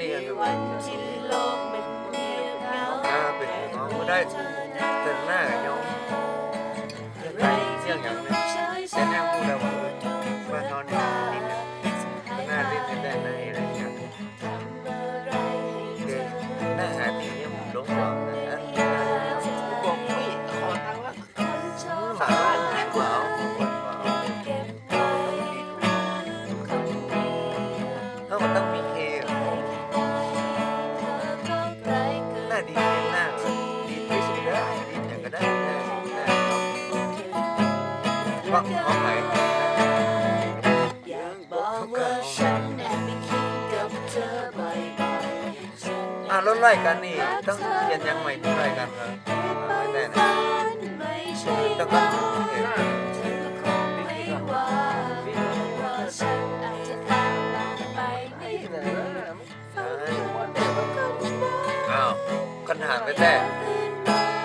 มีกันวันที่โลกมันเงียบเหงาอ่เป็นหมอก็ได้แต่หน้ากับยองไปเรื่องอย่างนี้แต่แน่พูดแล้วว่าเออมานอนนี้นี่นะหน้าเล่นกันได้ไหนอะไรอย่างเงี้ยเด็กหน้าหาดีเนี่ยผมหลงหลงนะ ฟังขอไหนอยากบอกว่าฉันแอบไปคิดกับเธอบ่อยๆอ่ารถไล่กันนี่ต้องเขียนยังใหม่ที่ไล่กันครับไม่ได้นะฝันไม่ใช่ต้องว่าเขียเธอคันอาจจะตามหลังไม่ถึงฝันคนเดียวก็ได้อ้าวกันหางไปแต่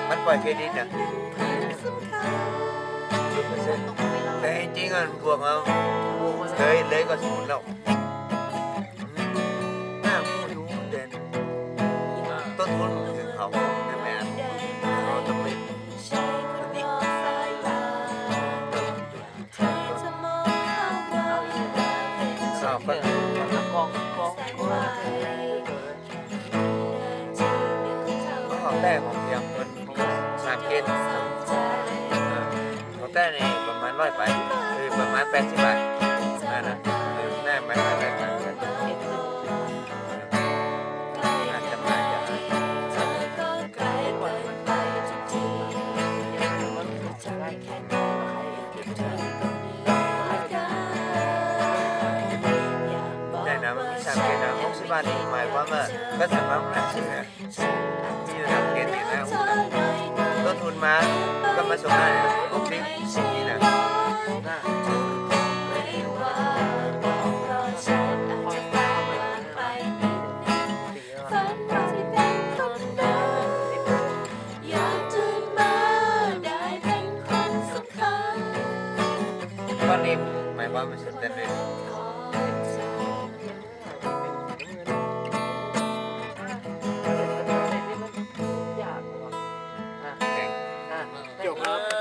มันปล่อยเครดิตอะ แต่จริงๆอะบวกเอาเลยเลยก็ศูนย์แล้วหน้าผู้ดูเด่นต้นทุนถึงเขาใช่ไหมเขาต้องเล่นนี่สอบก็กองกองของแต่ของ แปดสิบบาทนั่นนะคือหน้าไม้อะไรไปกันอาจจะมาจากแต่นะมันมีสามเกณฑ์นะหกสิบบาทนี่หมายความว่าก็สามารถหาซื้อนะมีอยู่สามเกณฑ์นี่นะต้นทุนมาก็มาส่งได้นะหกสิบนี่นะ name. My mom is Hidden Red. Okay.